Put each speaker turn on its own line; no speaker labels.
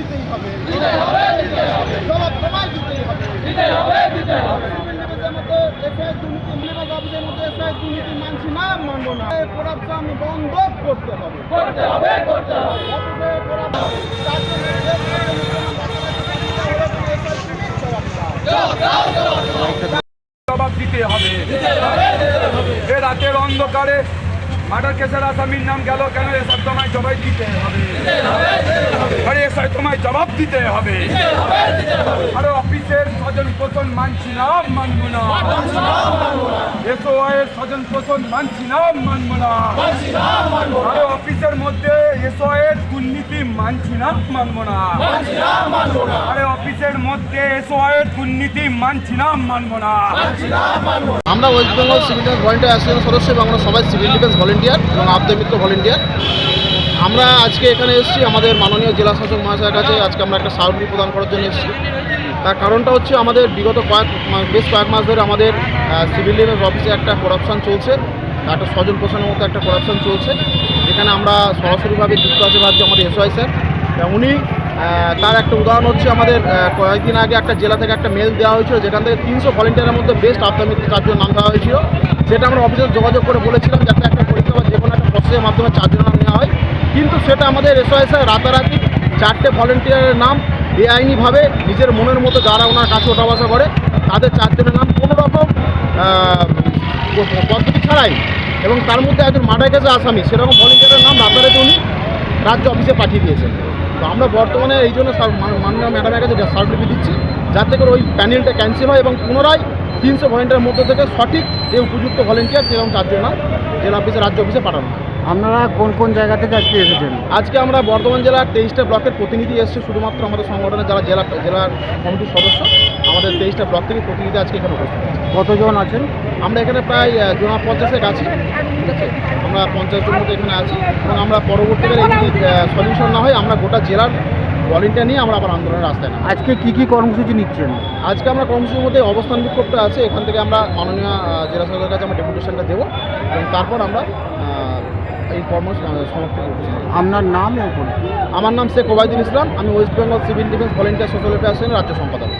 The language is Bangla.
দিতেই হবে। জবাব তোমায় দিতেই হবে। সিভিল মতো এসআই দুর্নীতি মিলিবাগ অফিসের মতো এসআই দুর্নীতি মানছি না মানবো না। করাপশন বন্ধ করতে হবে। করতে হবে করতে হবে।
জবাব দিতে হবে। এ রাতের অন্ধকারে মার্ডার কেসের আসামির নাম গেল কেন? এসব তোমায় জবাব দিতে হবে। আরে এসব তোমায় জবাব দিতে হবে। আরে অফিসের স্বজন পোষণ মানছি না মানবো না। এসওআই এর স্বজন পোষণ মানছি না মানবো না। আরে অফিসের মধ্যে এসওআই এর দুর্নীতি মানছি না মানবো না। আরে অফিসের মধ্যে এসওআই এর দুর্নীতি মানছি না মানবো না।
আমরা West Bengal civil defence volunteer association সদস্য এবং আমরা সবাই সিভিল ডিফেন্স ভলেন্টিয়ার এবং আবদে মিত্র ভলেন্টিয়ার। আমরা আজকে এখানে এসেছি আমাদের মাননীয় জেলা শাসক মহাশয়ের কাছে। আজকে আমরা একটা সাউন্ড প্রদান করার জন্য এসেছি। তার কারণটা হচ্ছে আমাদের বিগত কয়েক বেশ কয়েক মাস ধরে আমাদের সিভিল ডিফেন্স অফিসে একটা করাপশন চলছে। একটা স্বজন পোষণের মতো একটা করাপশন চলছে। যেখানে আমরা সরাসরিভাবে যুক্ত আছে ভাবছি আমাদের এসওআই স্যার উনি তার একটা উদাহরণ হচ্ছে আমাদের কয়েকদিন আগে একটা জেলা থেকে একটা মেল দেওয়া হয়েছিল, যেখান থেকে তিনশো ভলেন্টিয়ারের মধ্যে বেস্ট আফতামিত্র চারজন নাম দেওয়া হয়েছিল। সেটা আমরা অফিসে যোগাযোগ করে বলেছিলাম যাতে একটা পরীক্ষা বা যে কোনো একটা প্রসেসের মাধ্যমে চারজন নাম কিন্তু সেটা আমাদের এসওআই স্যার রাতারাতি চারটে ভলেন্টিয়ারের নাম বেআইনিভাবে নিজের মনের মতো যারা ওনার কাছে ওঠা বসা করে, তাদের চারজনের নাম কোনো রকম পদ্ধতি ছাড়াই। এবং তার মধ্যে একজন মার্ডার গেছে আসামি, সেরকম ভলেন্টিয়ারের নাম রাতারাতি উনি রাজ্য অফিসে পাঠিয়ে দিয়েছেন। তো আমরা বর্তমানে এই জন্য মান- মাননীয় ম্যাডামের কাছে সার্টিফিকেট দিচ্ছি, যাতে করে ওই প্যানেলটা ক্যান্সেল হয় এবং পুনরায় তিনশো ভলেন্টিয়ারের মধ্যে থেকে সঠিক যে উপযুক্ত ভলেন্টিয়ার সেরকম চারজন জেলা অফিসে রাজ্য অফিসে পাঠানো।
আপনারা কোন কোন জায়গা থেকে আজকে এসেছেন?
আজকে আমরা বর্ধমান জেলার তেইশটা ব্লকের প্রতিনিধি এসছে শুধুমাত্র আমাদের সংগঠনের যারা জেলা জেলার কমিটির সদস্য আমাদের তেইশটা ব্লক থেকে প্রতিনিধি আজকে এখানে উপস্থিত
কতজন আছেন?
আমরা এখানে প্রায় জোড়া পঞ্চাশের কাছে ঠিক আছে? আমরা পঞ্চাশ জন মতো এখানে আছি এবং আমরা পরবর্তীকালে যদি সলিউশন না হয় আমরা গোটা জেলার ভলেন্টিয়ার নিয়ে আমরা আবার আন্দোলনের রাস্তায় না
আজকে কি কি কর্মসূচি নিচ্ছেন?
আজকে আমরা কর্মসূচির মধ্যে অবস্থান বিক্ষোভটা আছে এখান থেকে আমরা মাননীয় জেলা সরকারের কাছে আমরা ডেপুটেশনটা দেবো এবং তারপর আমরা এই কর্মসূচি সমাপ্তি
আপনার নাম
আমার নাম শেখ ওবায়দুল ইসলাম আমি West Bengal civil defence volunteer social welfare রাজ্য সম্পাদক।